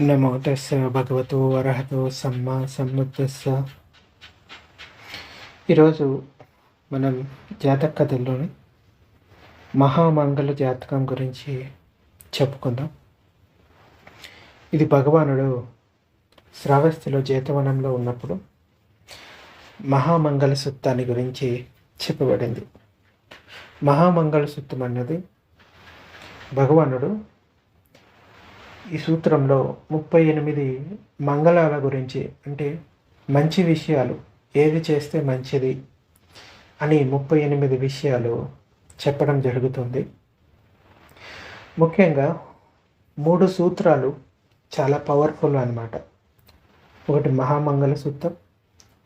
నమో తస్స భగవతో అర్హతో సమ్మ సమ్ముద్దస్స ఈరోజు మనం జాతక కథల్లోని మహామంగళ జాతకం గురించి చెప్పుకుందాం. ఇది భగవానుడు శ్రావస్తిలో జేతవనంలో ఉన్నప్పుడు మహామంగళ సుత్తాన్ని గురించి చెప్పబడింది. మహామంగళ సుత్తం అన్నది భగవానుడు ఈ సూత్రంలో ముప్పై ఎనిమిది మంగళాల గురించి అంటే మంచి విషయాలు ఏది చేస్తే మంచిది అని ముప్పై ఎనిమిది విషయాలు చెప్పడం జరుగుతుంది. ముఖ్యంగా మూడు సూత్రాలు చాలా పవర్ఫుల్ అన్నమాట. ఒకటి మహామంగళ సూత్రం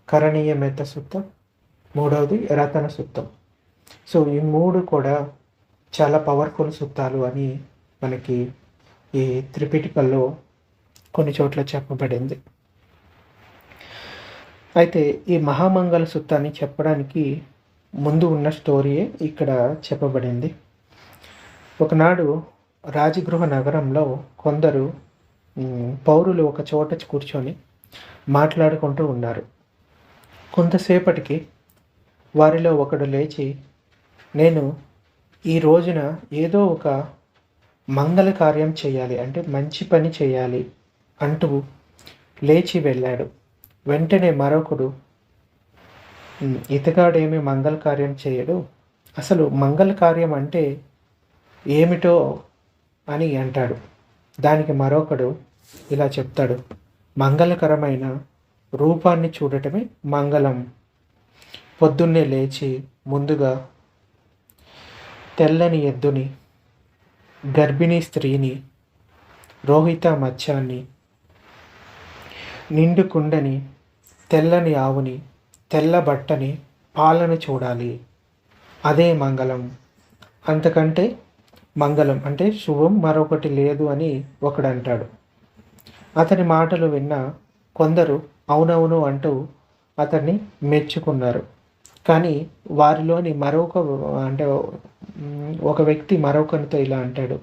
కరణీయమేత సూత్రం మూడవది రతన సూత్రం. సో ఈ మూడు కూడా చాలా పవర్ఫుల్ సూత్రాలు అని మనకి ఈ త్రిపిటికల్లో కొన్ని చోట్ల చెప్పబడింది. అయితే ఈ మహామంగళ సుత్తాన్ని చెప్పడానికి ముందు ఉన్న స్టోరీయే ఇక్కడ చెప్పబడింది. ఒకనాడు రాజగృహ నగరంలో కొందరు పౌరులు ఒక చోట కూర్చొని మాట్లాడుకుంటూ ఉన్నారు. కొంతసేపటికి వారిలో ఒకడు లేచి నేను ఈ రోజున ఏదో ఒక మంగళ కార్యం చేయాలి అంటే మంచి పని చేయాలి అంటూ లేచి వెళ్ళాడు. వెంటనే మరొకడు ఇతగాడేమి మంగళ కార్యం చేయడు? అసలు మంగళ కార్యం అంటే ఏమిటో అని అంటాడు. దానికి మరొకడు ఇలా చెప్తాడు మంగళకరమైన రూపాన్ని చూడటమే మంగళం. పొద్దున్నే లేచి ముందుగా తెల్లని ఎద్దుని గర్భిణీ స్త్రీని రోహిత మత్స్యాన్ని నిండు కుండని తెల్లని ఆవుని తెల్ల బట్టని పాలను చూడాలి. అదే మంగళం. అంతకంటే మంగళం అంటే శుభం మరొకటి లేదు అని ఒకడు అంటాడు అతని మాటలు విన్న కొందరు అవునవును అంటూ అతన్ని మెచ్చుకున్నారు. కానీ వారిలోని మరొక అంటే ఒక వ్యక్తి మరొకరితో ఇలా అంటాడు.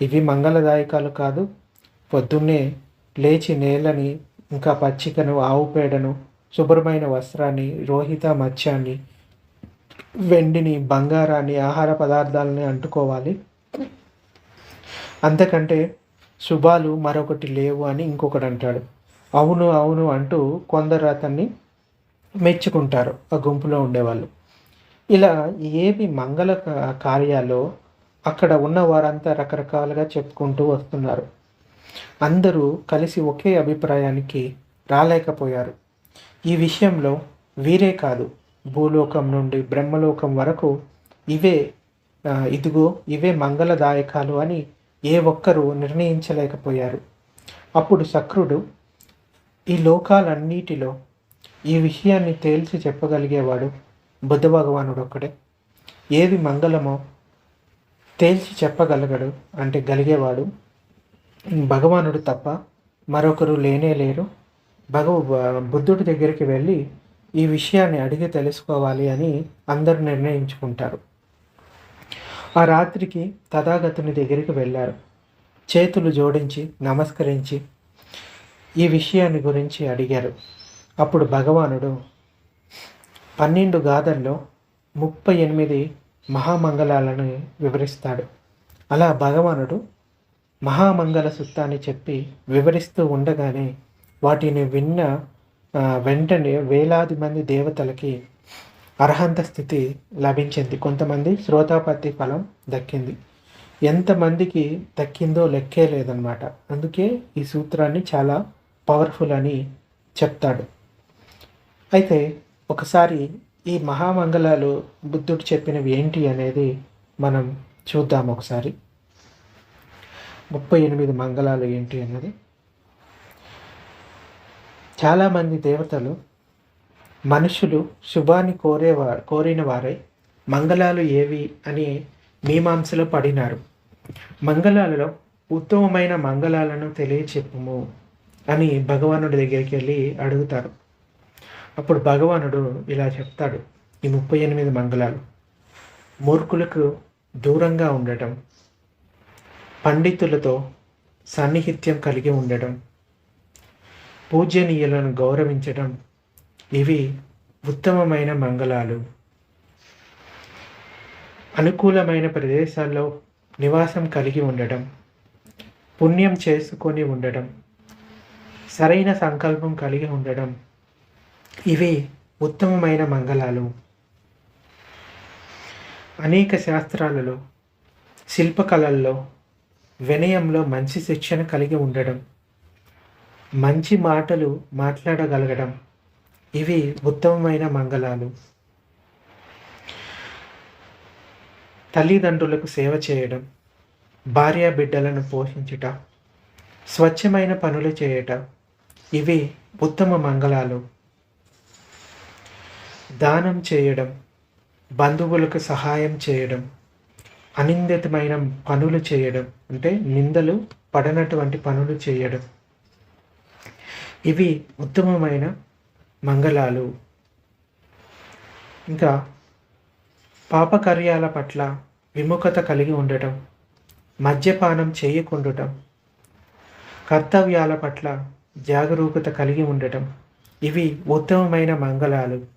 ఇవి మంగళదాయకాలు కాదు. పొద్దున్నే లేచి నేలని ఇంకా పచ్చికను ఆవు పేడను శుభ్రమైన వస్త్రాన్ని రోహిత మత్స్యాన్ని వెండిని బంగారాన్ని ఆహార పదార్థాలని అంటుకోవాలి. అంతకంటే శుభాలు మరొకటి లేవు అని ఇంకొకడు అంటాడు. అవును అవును అంటూ కొందరు అతన్ని మెచ్చుకుంటారు ఆ గుంపులో ఉండేవాళ్ళు. ఇలా ఏవి మంగళ క- కార్యాలో అక్కడ ఉన్న వారంతా రకరకాలుగా చెప్పుకుంటూ వస్తున్నారు. అందరూ కలిసి ఒకే అభిప్రాయానికి రాలేకపోయారు. ఈ విషయంలో వీరే కాదు భూలోకం నుండి బ్రహ్మలోకం వరకు ఇవే ఇదిగో ఇవే మంగళదాయకాలు అని ఏ ఒక్కరూ నిర్ణయించలేకపోయారు. అప్పుడు శక్రుడు ఈ లోకాలన్నిటిలో ఈ విషయాన్ని తేల్చి చెప్పగలిగేవాడు బుద్ధ భగవానుడు ఒక్కడే ఏది మంగళమో తేల్చి చెప్పగలగడు అంటే గలిగేవాడు. భగవానుడు తప్ప మరొకరు లేనే లేరు. భగవ బుద్ధుడి దగ్గరికి వెళ్ళి ఈ విషయాన్ని అడిగి తెలుసుకోవాలి అని అందరూ నిర్ణయించుకుంటారు. ఆ రాత్రికి తథాగతుని దగ్గరికి వెళ్ళారు. చేతులు జోడించి నమస్కరించి ఈ విషయాన్ని గురించి అడిగారు. అప్పుడు భగవానుడు పన్నెండు గాథల్లో ముప్పై ఎనిమిది మహామంగళాలను వివరిస్తాడు. అలా భగవానుడు మహామంగళ సుత్తాన్ని చెప్పి వివరిస్తూ ఉండగానే వాటిని విన్న వెంటనే వేలాది మంది దేవతలకి అర్హంత స్థితి లభించింది. కొంతమంది శ్రోతాపత్తి ఫలం దక్కింది. ఎంతమందికి దక్కిందో లెక్కే లేదనమాట అందుకే ఈ సూత్రాన్ని చాలా పవర్ఫుల్ అని చెప్తాడు. అయితే ఒకసారి ఈ మహామంగళాలు బుద్ధుడు చెప్పినవి ఏంటి అనేది మనం చూద్దాం ఒకసారి. ముప్పై ఎనిమిది మంగళాలు ఏంటి అన్నది చాలామంది దేవతలు మనుషులు శుభాన్ని కోరేవా కోరిన వారై మంగళాలు ఏవి అని మీమాంసలో పడినారు. మంగళాలలో ఉత్తమమైన మంగళాలను తెలియచెప్పుము అని భగవానుడి దగ్గరికి వెళ్ళి అడుగుతారు. అప్పుడు భగవానుడు ఇలా చెప్తాడు ఈ ముప్పై ఎనిమిది మంగళాలు. మూర్ఖులకు దూరంగా ఉండటం పండితులతో సాన్నిహిత్యం కలిగి ఉండడం పూజనీయులను గౌరవించడం ఇవి ఉత్తమమైన మంగళాలు. అనుకూలమైన ప్రదేశాల్లో నివాసం కలిగి ఉండటం పుణ్యం చేసుకొని ఉండటం సరైన సంకల్పం కలిగి ఉండడం ఇవి ఉత్తమమైన మంగళాలు. అనేక శాస్త్రాలలో శిల్పకళల్లో వినయంలో మంచి శిక్షణ కలిగి ఉండడం మంచి మాటలు మాట్లాడగలగడం ఇవి ఉత్తమమైన మంగళాలు. తల్లిదండ్రులకు సేవ చేయడం భార్య బిడ్డలను పోషించుట స్వచ్ఛమైన పనులు చేయట ఇవి ఉత్తమ మంగళాలు. దానం చేయడం బంధువులకు సహాయం చేయడం అనిందితమైన పనులు చేయడం అంటే నిందలు పడనటువంటి పనులు చేయడం. ఇవి ఉత్తమమైన మంగళాలు. ఇంకా పాపకార్యాల పట్ల విముఖత కలిగి ఉండటం మద్యపానం చేయకుండటం కర్తవ్యాల పట్ల జాగరూకత కలిగి ఉండటం ఇవి ఉత్తమమైన మంగళాలు.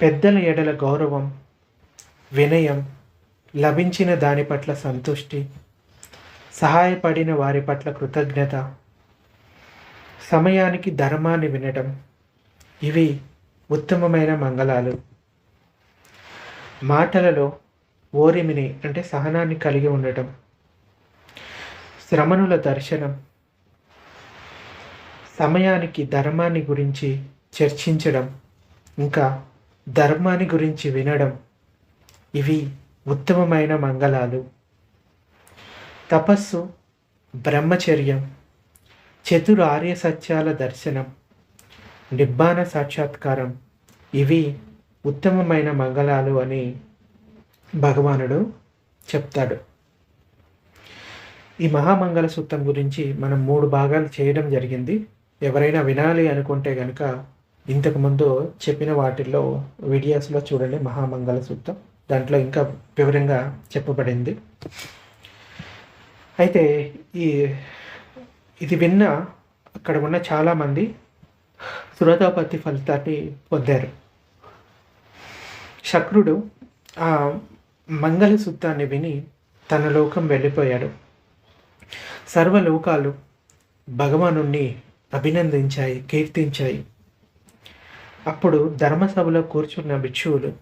పెద్దల ఎడల గౌరవం వినయం లభించిన దాని పట్ల సంతుష్టి సహాయపడిన వారి పట్ల కృతజ్ఞత సమయానికి ధర్మాన్ని వినడం ఇవి ఉత్తమమైన మంగళాలు. మాటలలో ఓరిమిని అంటే సహనాన్ని కలిగి ఉండటం. శ్రమణుల దర్శనం. సమయానికి ధర్మాన్ని గురించి చర్చించడం. ఇంకా ధర్మాన్ని గురించి వినడం ఇవి ఉత్తమమైన మంగళాలు. తపస్సు బ్రహ్మచర్యం చతుర ఆర్య సత్యాల దర్శనం నిబ్బాన సాక్షాత్కారం ఇవి ఉత్తమమైన మంగళాలు అని భగవానుడు చెప్తాడు. ఈ మహామంగళ సూత్రం గురించి మనం మూడు భాగాలు చేయడం జరిగింది. ఎవరైనా వినాలి అనుకుంటే కనుక ఇంతకుముందు చెప్పిన వాటిల్లో వీడియోస్లో చూడండి మహామంగళ సూత్రం దాంట్లో ఇంకా వివరంగా చెప్పబడింది. అయితే ఈ ఇది విన్న అక్కడ ఉన్న చాలామంది సురతాపత్తి ఫలితాన్ని పొందారు. శక్రుడు ఆ మంగళ మంగళసూత్రాన్ని విని తన లోకం వెళ్ళిపోయాడు. సర్వలోకాలు భగవానుణ్ణి అభినందించాయి కీర్తించాయి. అప్పుడు ధర్మసభలో కూర్చున్న భిక్షువులు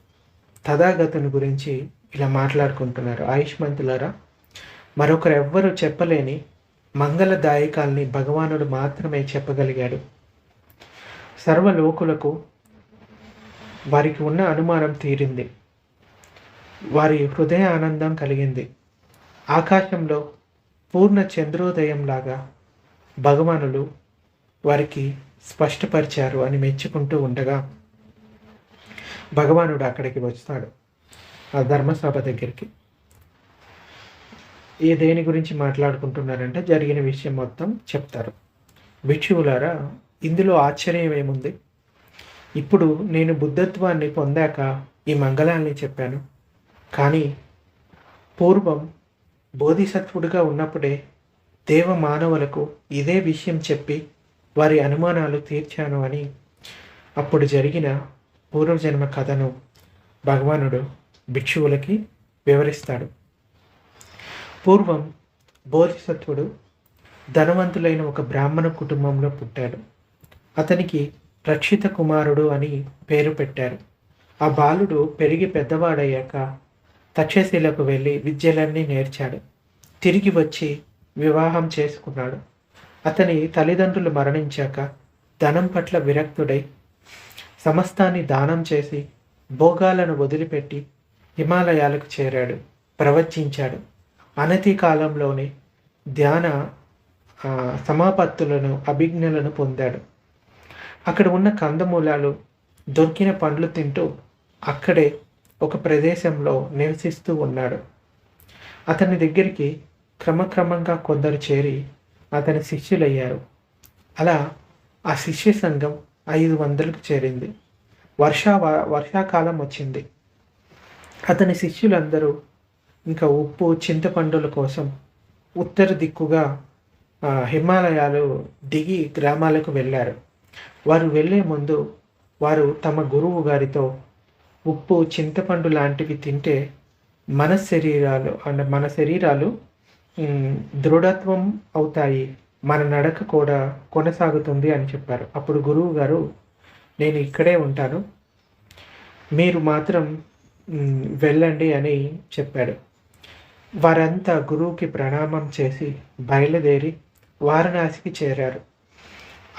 తథాగతుని గురించి ఇలా మాట్లాడుకుంటున్నారు. ఆయుష్మంతులారా మరొకరు ఎవ్వరూ చెప్పలేని మంగళదాయకాల్ని భగవానుడు మాత్రమే చెప్పగలిగాడు. సర్వలోకులకు వారికి ఉన్న అనుమానం తీరింది. వారి హృదయ ఆనందం కలిగింది. ఆకాశంలో పూర్ణ చంద్రోదయంలాగా భగవానులు వారికి స్పష్టపరిచారు అని మెచ్చుకుంటూ ఉండగా భగవానుడు అక్కడికి వస్తాడు. ఆ ధర్మసభ దగ్గరికి. ఏ దేని గురించి మాట్లాడుకుంటున్నారంటే జరిగిన విషయం మొత్తం చెప్తారు. భిక్షువులారా ఇందులో ఆశ్చర్యం ఏముంది? ఇప్పుడు నేను బుద్ధత్వాన్ని పొందాక ఈ మంగళాన్ని చెప్పాను. కానీ పూర్వం బోధిసత్వుడిగా ఉన్నప్పుడే దేవ మానవులకు ఇదే విషయం చెప్పి వారి అనుమానాలు తీర్చాను అని అప్పుడు జరిగిన పూర్వజన్మ కథను భగవానుడు భిక్షువులకి వివరిస్తాడు. పూర్వం బోధిసత్వుడు ధనవంతులైన ఒక బ్రాహ్మణ కుటుంబంలో పుట్టాడు. అతనికి రక్షిత కుమారుడు అని పేరు పెట్టారు. ఆ బాలుడు పెరిగి పెద్దవాడయ్యాక తక్షశిలకు వెళ్ళి విద్యలన్నీ నేర్చాడు. తిరిగి వచ్చి వివాహం చేసుకున్నాడు. అతని తల్లిదండ్రులు మరణించాక ధనం పట్ల విరక్తుడై సమస్తాన్ని దానం చేసి భోగాలను వదిలిపెట్టి హిమాలయాలకు చేరాడు ప్రవచించాడు. అనతి కాలంలోనే ధ్యాన సమాపత్తులను అభిజ్ఞలను పొందాడు. అక్కడ ఉన్న కందమూలాలు దొరికిన పండ్లు తింటూ అక్కడే ఒక ప్రదేశంలో నివసిస్తూ ఉన్నాడు. అతని దగ్గరికి క్రమక్రమంగా కొందరు చేరి అతని శిష్యులయ్యారు. అలా ఆ శిష్య సంఘం ఐదు వందలకు చేరింది. వర్షా వర్షాకాలం వచ్చింది. అతని శిష్యులందరూ ఇంకా ఉప్పు చింతపండుల కోసం ఉత్తర దిక్కుగా హిమాలయాలు దిగి గ్రామాలకు వెళ్ళారు. వారు వెళ్ళే ముందు వారు తమ గురువు గారితో ఉప్పు చింతపండు లాంటివి తింటే మన శరీరాలు అంటే మన శరీరాలు దృఢత్వం అవుతాయి మన నడక కూడా కొనసాగుతుంది అని చెప్పారు. అప్పుడు గురువు గారు నేను ఇక్కడే ఉంటాను. మీరు మాత్రం వెళ్ళండి అని చెప్పాడు. వారంతా గురువుకి ప్రణామం చేసి బయలుదేరి వారణాసికి చేరారు.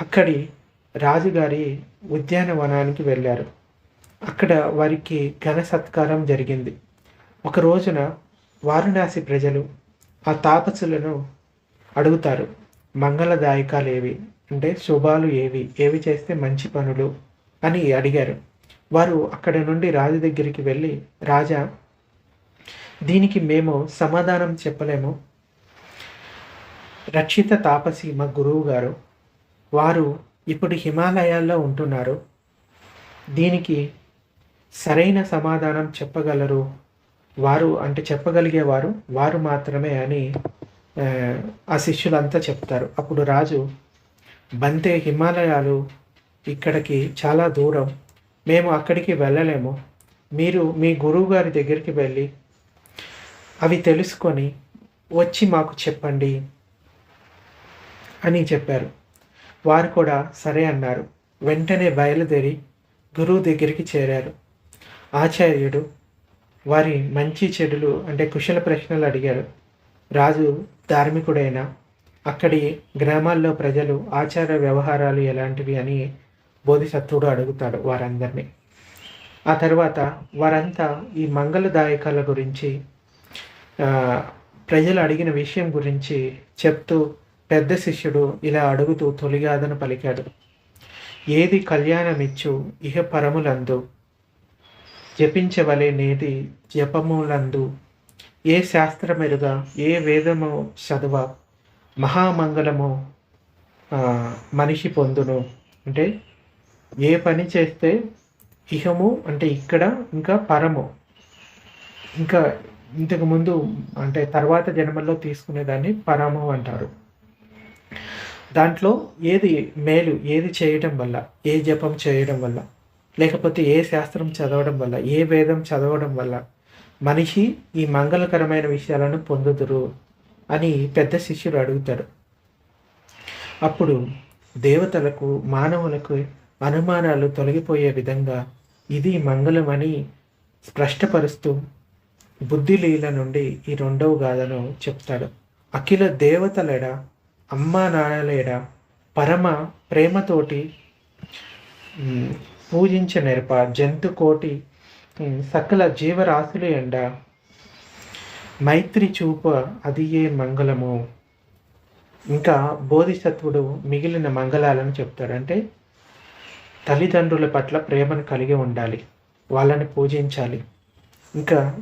అక్కడి రాజుగారి ఉద్యానవనానికి వెళ్ళారు. అక్కడ వారికి ఘన సత్కారం జరిగింది. ఒక రోజున వారణాసి ప్రజలు ఆ తాపసులను అడుగుతారు. మంగళదాయకాలు ఏవి అంటే శుభాలు ఏవి? ఏవి చేస్తే మంచి పనులు అని అడిగారు. వారు అక్కడ నుండి రాజు దగ్గరికి వెళ్ళి రాజా దీనికి మేము సమాధానం చెప్పలేము. రక్షిత తాపసి మా గురువు గారు వారు ఇప్పుడు హిమాలయాల్లో ఉంటున్నారు. దీనికి సరైన సమాధానం చెప్పగలరు వారు అంటే చెప్పగలిగేవారు వారు మాత్రమే అని ఆ, శిష్యులంతా చెప్తారు. అప్పుడు రాజు బంతే హిమాలయాలు ఇక్కడికి చాలా దూరం. మేము అక్కడికి వెళ్ళలేము. మీరు మీ గురువు గారి దగ్గరికి వెళ్ళి అవి తెలుసుకొని వచ్చి మాకు చెప్పండి అని చెప్పారు. వారు కూడా సరే అన్నారు. వెంటనే బయలుదేరి గురువు దగ్గరికి చేరారు. ఆచార్యుడు వారి మంచి చెడులు అంటే కుశల ప్రశ్నలు అడిగారు రాజు ధార్మికుడైన అక్కడి గ్రామాల్లో ప్రజలు ఆచార వ్యవహారాలు ఎలాంటివి అని బోధిసత్వుడు అడుగుతాడు వారందరినీ. ఆ తర్వాత వారంతా ఈ మంగళదాయకాల గురించి ప్రజలు అడిగిన విషయం గురించి చెప్తూ పెద్ద శిష్యుడు ఇలా అడుగుతూ తొలిగాదను పలికాడు. ఏది కళ్యాణమిచ్చు ఇహ పరములందు జపించవలే నేటి జపములందు. ఏ శాస్త్రమెరుగా ఏ వేదము చదువ మహామంగళము మనిషి పొందును. అంటే ఏ పని చేస్తే ఇహము అంటే ఇక్కడ ఇంకా పరము. ఇంకా ఇంతకు ముందు అంటే తర్వాత జన్మల్లో తీసుకునేదాన్ని పరము అంటారు. దాంట్లో ఏది మేలు ఏది చేయటం వల్ల ఏ జపం చేయడం వల్ల? లేకపోతే ఏ శాస్త్రం చదవడం వల్ల ఏ వేదం చదవడం వల్ల మనిషి ఈ మంగళకరమైన విషయాలను పొందుదురు అని పెద్ద శిష్యుడు అడుగుతాడు అప్పుడు దేవతలకు మానవులకు అనుమానాలు తొలగిపోయే విధంగా ఇది మంగళమని స్పష్టపరుస్తూ బుద్ధిలీల నుండి ఈ రెండవ గాథను చెప్తాడు. అఖిల దేవతలెడ అమ్మా నాన్నలేడ పరమ ప్రేమతోటి పూజించ నెరప. జంతు కోటి సకల జీవరాశులు ఎండ. మైత్రి చూప అది ఏ మంగళము. ఇంకా బోధిసత్వుడు మిగిలిన మంగళాలను చెప్తాడు. అంటే తల్లిదండ్రుల పట్ల ప్రేమను కలిగి ఉండాలి. వాళ్ళని పూజించాలి. ఇంకా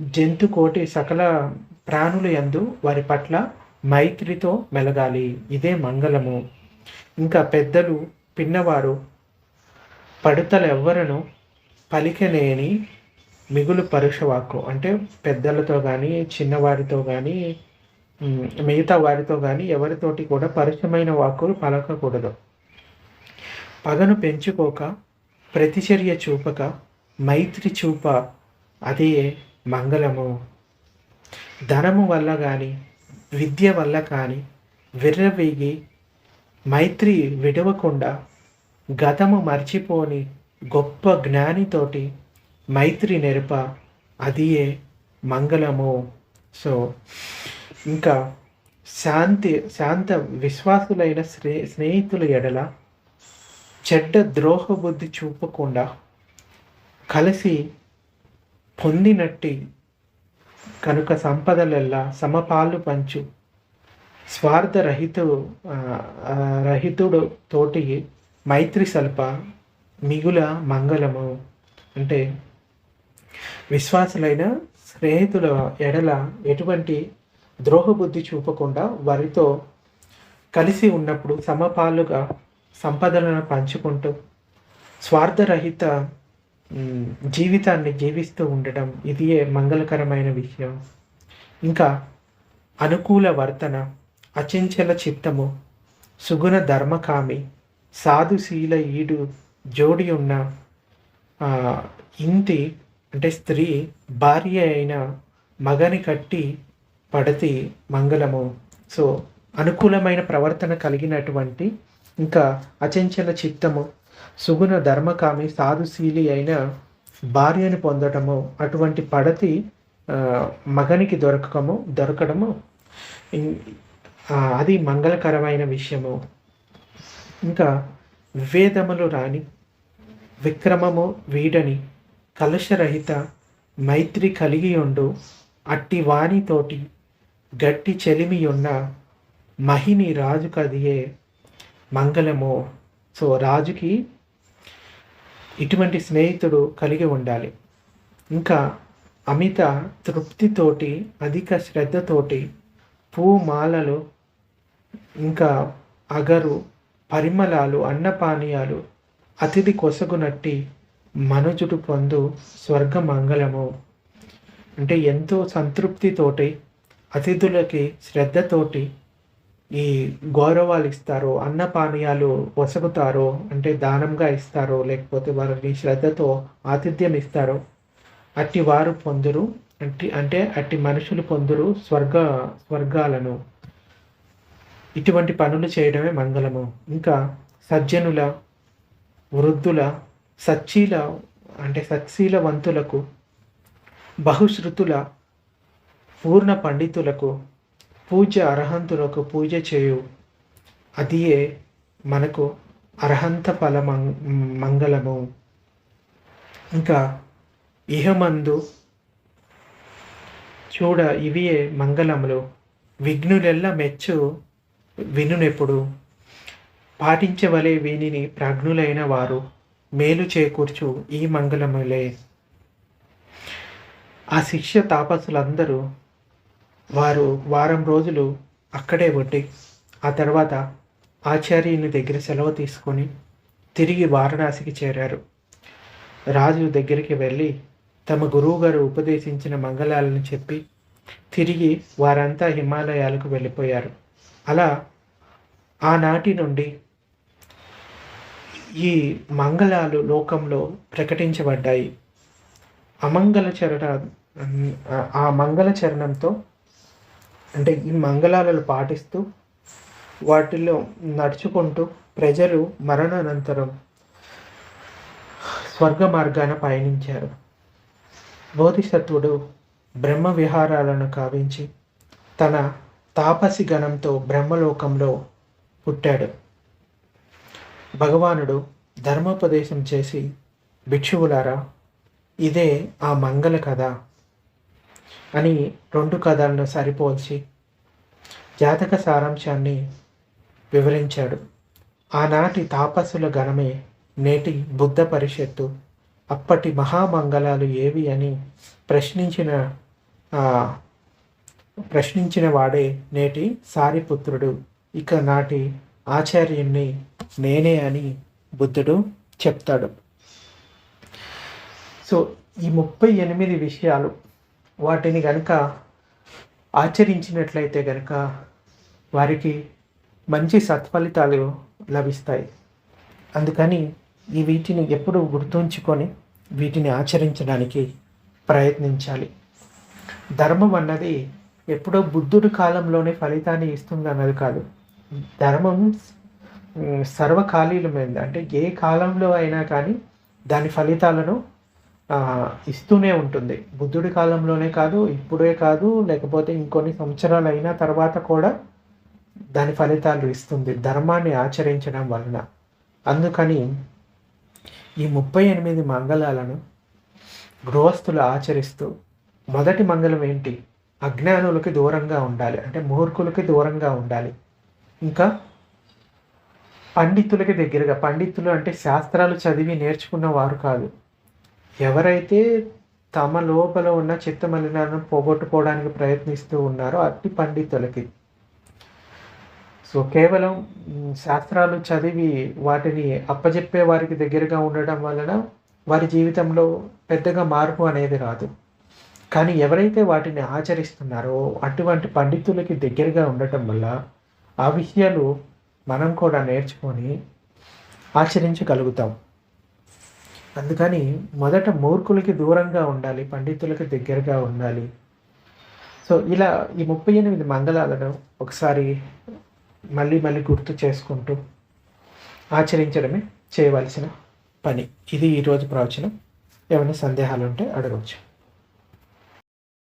జంతు కోటి సకల ప్రాణులు యందు వారి పట్ల మైత్రితో మెలగాలి. ఇదే మంగళము. ఇంకా పెద్దలు పిన్నవారు పడుతలు పలికలేని మిగులు పరుషవాక్కు. అంటే పెద్దలతో కానీ చిన్నవారితో కానీ మిగతా వారితో కానీ ఎవరితోటి కూడా పరుషమైన వాక్కులు పలకకూడదు. పగను పెంచుకోక ప్రతిచర్య చూపక మైత్రి చూప అదే మంగళము. ధనము వల్ల కానీ విద్య వల్ల కానీ విర్రవీగి మైత్రి విడవకుండా గతము మర్చిపోని గొప్ప జ్ఞానితోటి మైత్రి నెరప అదియే మంగళము. సో ఇంకా శాంతి శాంత విశ్వాసులైన స్నే స్నేహితుల ఎడల చెడ్డ ద్రోహ బుద్ధి చూపకుండా కలిసి పొందినట్టి కనుక సంపదలెల్లా సమపాలు పంచు స్వార్థ రహితు రహితుడు తోటి మైత్రి సల్ప మిగుల మంగళము అంటే విశ్వాసులైన స్నేహితుల ఎడల ఎటువంటి ద్రోహబుద్ధి చూపకుండా వారితో కలిసి ఉన్నప్పుడు సమపాలుగా సంపదలను పంచుకుంటూ స్వార్థరహిత జీవితాన్ని జీవిస్తూ ఉండడం ఇది మంగళకరమైన విషయం. ఇంకా అనుకూల వర్తన అచంచల చిత్తము సుగుణ ధర్మకామి సాధుశీల ఈడు జోడి ఉన్న ఇంతి ఇంటి అంటే స్త్రీ భార్య అయిన మగని కట్టి పడతి మంగళము. సో అనుకూలమైన ప్రవర్తన కలిగినటువంటి ఇంకా అచంచల చిత్తము సుగుణ ధర్మకామి సాధుశీలి అయిన భార్యను పొందటము అటువంటి పడతి మగనికి దొరకము దొరకడము అది మంగళకరమైన విషయము. ఇంకా విభేదములు రాని విక్రమము వీడని కలుషరహిత మైత్రి కలిగి ఉండు అట్టి వాణితోటి గట్టి చెలిమియున్న మహిని రాజు కదియే మంగళము. సో రాజుకి ఇటువంటి స్నేహితుడు కలిగి ఉండాలి. ఇంకా అమిత తృప్తితోటి అధిక శ్రద్ధతోటి పూమాలలు ఇంకా అగరు పరిమళాలు అన్నపానీయాలు అతిథి కొసగునట్టి మనుజుడు పొందు స్వర్గ మంగళము అంటే ఎంతో సంతృప్తితోటి అతిథులకి శ్రద్ధతోటి ఈ గౌరవాలు ఇస్తారో అన్నపానీయాలు వసగుతారో అంటే దానంగా ఇస్తారో లేకపోతే వారికి శ్రద్ధతో ఆతిథ్యం ఇస్తారో అట్టి వారు పొందురు అంటే అంటే అట్టి మనుషులు పొందురు స్వర్గ స్వర్గాలను. ఇటువంటి పనులు చేయడమే మంగళము. ఇంకా సజ్జనుల వృద్ధుల సచ్చీల అంటే సత్శీలవంతులకు బహుశ్రుతుల పూర్ణ పండితులకు పూజ అర్హంతులకు పూజ చేయు. అదియే మనకు అర్హంత ఫల మం- మంగళము. ఇంకా ఇహమందు చూడ ఇవియే మంగళములు. విఘ్నులెల్ల మెచ్చు వినునెప్పుడు. పాటించవలే వీనిని ప్రాజ్ఞులైన వారు. మేలు చేకూర్చు ఈ మంగళములే. ఆ శిక్ష తాపసులందరూ వారు వారం రోజులు అక్కడే ఉండి ఆ తర్వాత ఆచార్యుని దగ్గర సెలవు తీసుకొని తిరిగి వారణాసికి చేరారు. రాజు దగ్గరికి వెళ్ళి తమ గురువుగారు ఉపదేశించిన మంగళాలను చెప్పి తిరిగి వారంతా హిమాలయాలకు వెళ్ళిపోయారు. అలా ఆనాటి నుండి ఈ మంగళాలు లోకంలో ప్రకటించబడ్డాయి. అమంగళ చరణ ఆ మంగళ చరణంతో అంటే ఈ మంగళాలను పాటిస్తూ వాటిలో నడుచుకుంటూ ప్రజలు మరణానంతరం స్వర్గ మార్గాన పయనించారు. బోధిసత్వుడు బ్రహ్మ విహారాలను కావించి తన తాపసి గణంతో బ్రహ్మలోకంలో పుట్టాడు. భగవానుడు ధర్మోపదేశం చేసి భిక్షువులారా ఇదే ఆ మంగళ కథ అని రెండు కథలను సరిపోల్చి జాతక సారాంశాన్ని వివరించాడు. ఆనాటి తాపసుల గణమే నేటి బుద్ధ పరిషత్తు అప్పటి మహామంగళాలు ఏవి అని ప్రశ్నించిన ప్రశ్నించిన వాడే నేటి సారిపుత్రుడు. ఇక నాటి ఆచార్యుణ్ణి నేనే అని బుద్ధుడు చెప్తాడు. సో ఈ ముప్పై ఎనిమిది విషయాలు వాటిని కనుక ఆచరించినట్లయితే కనుక వారికి మంచి సత్ఫలితాలు లభిస్తాయి. అందుకని ఈ వీటిని ఎప్పుడు గుర్తుంచుకొని వీటిని ఆచరించడానికి ప్రయత్నించాలి. ధర్మం అన్నది ఎప్పుడో బుద్ధుడి కాలంలోనే ఫలితాన్ని ఇస్తుంది అన్నది కాదు. ధర్మం సర్వకాలీలమైంది సర్వకాలీనమైంది. అంటే ఏ కాలంలో అయినా కానీ దాని ఫలితాలను ఇస్తూనే ఉంటుంది. బుద్ధుడి కాలంలోనే కాదు ఇప్పుడే కాదు లేకపోతే ఇంకొన్ని సంవత్సరాలు అయిన తర్వాత కూడా దాని ఫలితాలు ఇస్తుంది. ధర్మాన్ని ఆచరించడం వలన. అందుకని ఈ ముప్పై ఎనిమిది మంగళాలను గృహస్థులు ఆచరిస్తూ మొదటి మంగళం ఏంటి? అజ్ఞానులకి దూరంగా ఉండాలి. అంటే మూర్ఖులకి దూరంగా ఉండాలి. ఇంకా పండితులకి దగ్గరగా పండితులు అంటే శాస్త్రాలు చదివి నేర్చుకున్న వారు కాదు. ఎవరైతే తమ లోపల ఉన్న చిత్త మలినాలను పోగొట్టుకోవడానికి ప్రయత్నిస్తూ ఉన్నారో అట్టి పండితులకి. సో కేవలం శాస్త్రాలు చదివి వాటిని అప్పజెప్పే వారికి దగ్గరగా ఉండడం వలన వారి జీవితంలో పెద్దగా మార్పు అనేది రాదు. కానీ ఎవరైతే వాటిని ఆచరిస్తున్నారో అటువంటి పండితులకి దగ్గరగా ఉండటం వల్ల ఆ విషయాలు మనం కూడా నేర్చుకొని ఆచరించగలుగుతాం. అందుకని మొదట మూర్ఖులకి దూరంగా ఉండాలి పండితులకి దగ్గరగా ఉండాలి. సో ఇలా ఈ ముప్పై ఎనిమిది మంగళాలను ఒకసారి మళ్ళీ మళ్ళీ గుర్తు చేసుకుంటూ ఆచరించడమే చేయవలసిన పని. ఇది ఈరోజు ప్రవచనం. ఏమైనా సందేహాలు ఉంటే అడగవచ్చు.